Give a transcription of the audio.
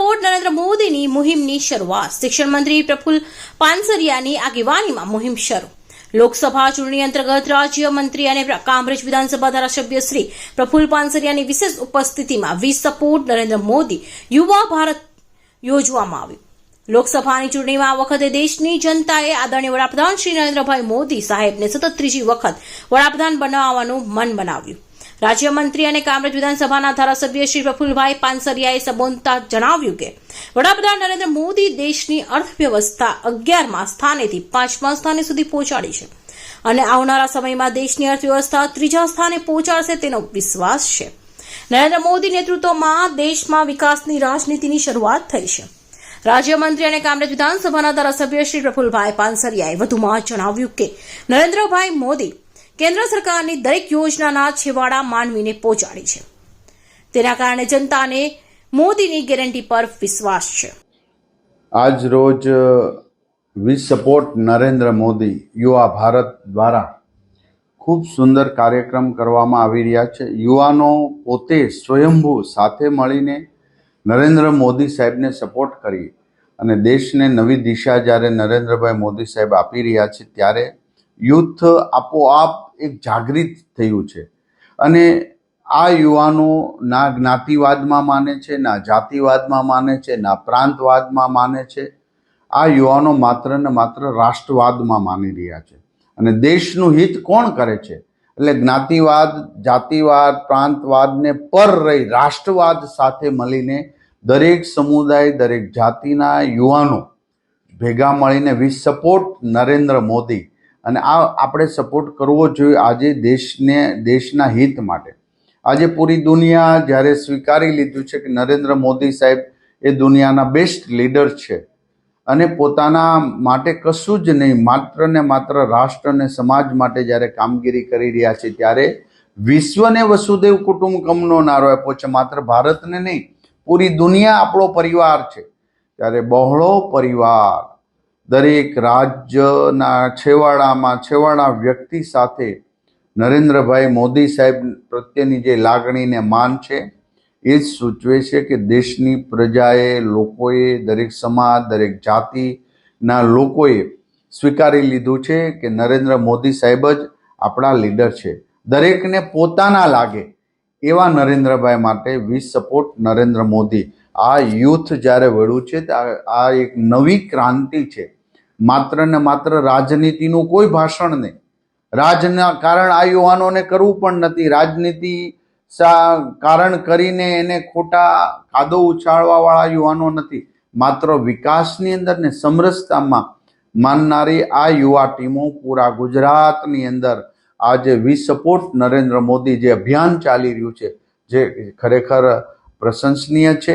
Support Narendra મોદીની મુહિમની શરૂઆત. શિક્ષણ મંત્રી પ્રફુલ પાનસરિયાની આગેવાનીમાં મુહિમ શરૂ. લોકસભા ચૂંટણી અંતર્ગત રાજ્ય મંત્રી અને કામરેજ વિધાનસભા ધારાસભ્ય શ્રી પ્રફુલ પાનસરિયાની વિશેષ ઉપસ્થિતિમાં વી સપોર્ટ નરેન્દ્ર મોદી યુવા ભારત યોજવામાં આવ્યું. લોકસભાની ચૂંટણીમાં આ વખતે દેશની જનતાએ આદરણીય વડાપ્રધાન શ્રી નરેન્દ્રભાઈ મોદી સાહેબને સતત ત્રીજી વખત વડાપ્રધાન બનાવવાનું મન બનાવ્યું. રાજ્યમંત્રી અને કામરેજ વિધાનસભાના ધારાસભ્ય શ્રી પ્રફુલભાઈ પાનસરિયાએ સંબોધતા જણાવ્યું કે વડાપ્રધાન નરેન્દ્ર મોદી દેશની અર્થવ્યવસ્થા અગિયારમા સ્થાનેથી પાંચમા સ્થાને સુધી પહોંચાડી છે અને આવનારા સમયમાં દેશની અર્થવ્યવસ્થા ત્રીજા સ્થાને પહોંચાડશે તેનો વિશ્વાસ છે. નરેન્દ્ર મોદી નેતૃત્વમાં દેશમાં વિકાસની રાજનીતિની શરૂઆત થઈ છે. રાજ્યમંત્રી અને કામરેજ વિધાનસભાના ધારાસભ્ય શ્રી પ્રફુલભાઈ પાનસરિયાએ વધુમાં જણાવ્યું કે નરેન્દ્રભાઈ મોદી કેન્દ્ર સરકારની દરેક યોજનાના છેવાડા માનવીને પહોંચાડી છે. તેના કારણે જનતાને મોદીની ગેરંટી પર વિશ્વાસ છે. આજ રોજ વી સપોર્ટ નરેન્દ્ર મોદી યુવા ભારત દ્વારા ખૂબ સુંદર કાર્યક્રમ કરવામાં આવી રહ્યા છે. યુવાનો પોતે સ્વયંભૂ સાથે મળીને નરેન્દ્ર મોદી સાહેબને સપોર્ટ કરી અને દેશને નવી દિશા જ્યારે નરેન્દ્રભાઈ મોદી સાહેબ આપી રહ્યા છે ત્યારે યુથ આપોઆપ એક જાગૃત થયું છે. અને આ યુવાનો ના જ્ઞાતિવાદમાં માને છે, ના જાતિવાદમાં માને છે, ના પ્રાંતવાદમાં માને છે. આ યુવાનો માત્ર ને માત્ર રાષ્ટ્રવાદમાં માની રહ્યા છે. અને દેશનું હિત કોણ કરે છે? એટલે જ્ઞાતિવાદ, જાતિવાદ પ્રાંતવાદને પર રહી રાષ્ટ્રવાદ સાથે મળીને દરેક સમુદાય, દરેક જાતિના યુવાનો ભેગા મળીને વી સપોર્ટ નરેન્દ્ર મોદી અને આ આપણે સપોર્ટ કરવો જોઈએ આજે દેશને, દેશના હિત માટે. આજે પૂરી દુનિયા જ્યારે સ્વીકારી લીધું છે કે નરેન્દ્ર મોદી સાહેબ એ દુનિયાના બેસ્ટ લીડર છે અને પોતાના માટે કશું જ નહીં, માત્ર ને માત્ર રાષ્ટ્ર અને સમાજ માટે જ્યારે કામગીરી કરી રહ્યા છે ત્યારે વિશ્વને વસુદેવ કુટુંબકમનો નારો આપ્યો છે. માત્ર ભારતને નહીં, પૂરી દુનિયા આપણો પરિવાર છે. ત્યારે બહોળો પરિવાર દરેક રાજ્યના છેવાડામાં છેવાડા વ્યક્તિ સાથે નરેન્દ્રભાઈ મોદી સાહેબ પ્રત્યેની જે લાગણીને માન છે, એ જ સૂચવે છે કે દેશની પ્રજાએ લોકોએ દરેક સમાજ, દરેક જાતિના લોકોએ સ્વીકારી લીધું છે કે નરેન્દ્ર મોદી સાહેબ જ આપણા લીડર છે. દરેકને પોતાના લાગે એવા નરેન્દ્રભાઈ માટે વી સપોર્ટ નરેન્દ્ર મોદી. આ યુથ જ્યારે વળ્યું છે, આ એક નવી ક્રાંતિ છે. માત્ર ને માત્ર રાજનીતિનું કોઈ ભાષણ નહીં. રાજના કારણ આ યુવાનોને કરવું પણ નથી. રાજનીતિ કારણ કરીને એને ખોટા કાદો ઉછાળવા વાળા યુવાનો નથી. માત્ર વિકાસની અંદર ને સમરસતામાં માનનારી આ યુવા ટીમો પૂરા ગુજરાતની અંદર આજે વી સપોર્ટ નરેન્દ્ર મોદી જે અભિયાન ચાલી રહ્યું છે, જે ખરેખર પ્રશંસનીય છે.